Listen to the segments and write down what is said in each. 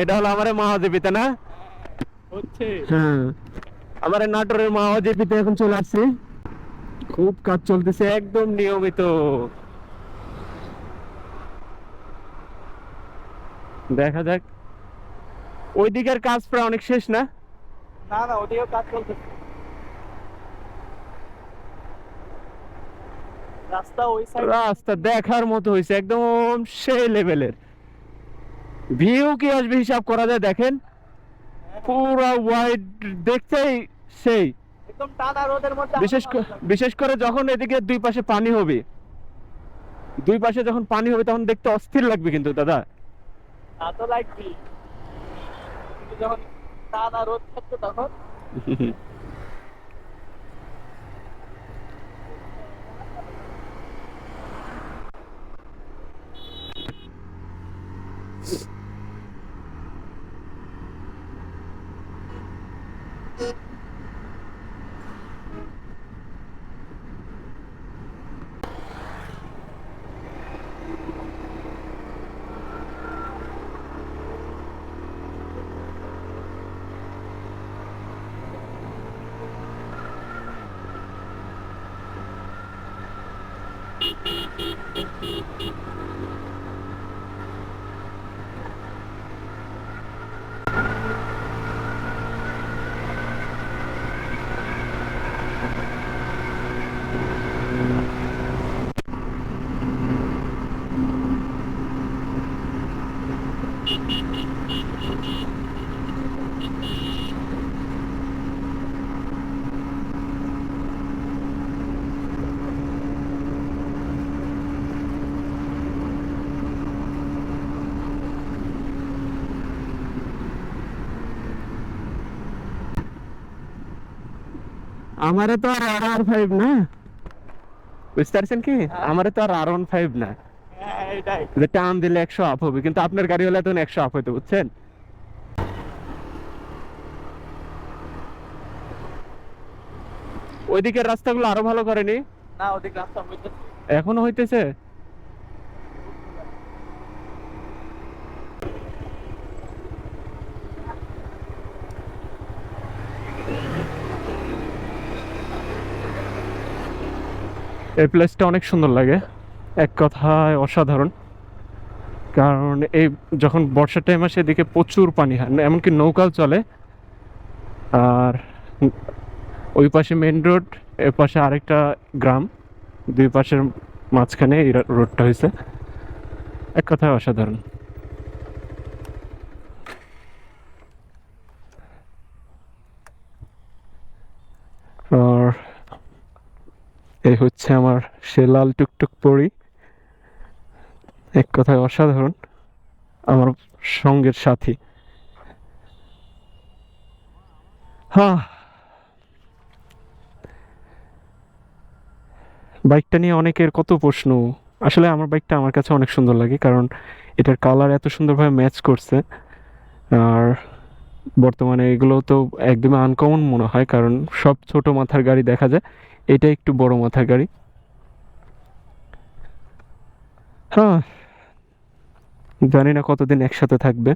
এটা হলো আমার মহাদেবীতে না? হচ্ছে। হ্যাঁ। আমার নাটোরের মহাদেবীতে এখন চলে আসছি। খুব কাজ চলতেছে একদম নিয়মিত। দেখা যাক। ওই দিকের কাজ প্রায় অনেক শেষ না? না না ওদিকেও কাজ চলতেছে। রাস্তা ওই সাইড রাস্তা দেখার মতো হয়েছে একদম সেই লেভেলের ভিউ কি আসবে হিসাব করা যায় দেখেন? পুরো ওয়াইড দেখতেই সেই। বিশেষ বিশেষ করে যখন এদিকে দুই পাশে পানি হবে দুই পাশে যখন পানি হবে তখন দেখতে অস্থির লাগবে কিন্তু দাদা। তা তো কিন্তু যখন টানা রোদ তখন? আমারে তো আর আর আর ফাইভ না। বুঝতে পারছেন কি? আমারে তো আর আর ওয়ান ফাইভ না। হ্যাঁ যে টান দিলে একশো আপ হবে কিন্তু আপনার গাড়ি হলে তখন একশো আপ হইতো বুঝছেন? ওইদিকের রাস্তাগুলো আরও ভালো করেনি? না ওদিক রাস্তা হইতেছে এখনও হইতেছে? এই প্লেসটা অনেক সুন্দর লাগে। এক কথায় অসাধারণ। কারণ এই যখন বর্ষার টাইম আসে, এদিকে প্রচুর পানি হয়। এমনকি নৌকাও চলে। আর ওই পাশে মেন রোড এ পাশে আরেকটা গ্রাম। দুই পাশের মাঝখানে এই রোডটা হয়েছে এক কথায় অসাধারণ আর এই হচ্ছে আমার সে লাল টুকটুক পরি। এক কথায় অসাধারণ, আমার সঙ্গের সাথী। হ্যাঁ বাইকটা নিয়ে অনেকের কত প্রশ্ন। আসলে আমার বাইকটা আমার কাছে অনেক সুন্দর লাগে, কারণ এটার কালার এত সুন্দরভাবে ম্যাচ করছে। আর বর্তমানে এগুলো তো একদমই আনকমন মনে হয়, কারণ সব ছোট মাথার গাড়ি দেখা যায়। এটা একটু বড় মাথার গাড়ি। হ্যাঁ জানি না কতদিন একসাথে থাকবে।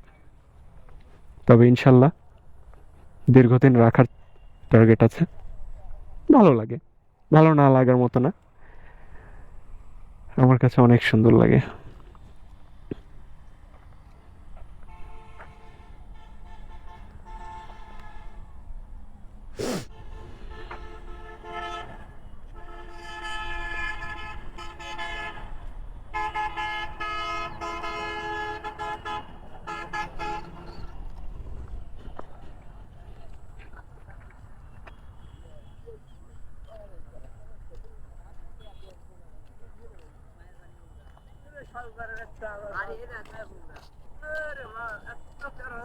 তবে ইনশাল্লাহ দীর্ঘদিন রাখার টার্গেট আছে। ভালো লাগে। ভালো না লাগার মতো না। আমার কাছে অনেক সুন্দর লাগে। সকালবেলার একটা আরে এটা না একটা কারণ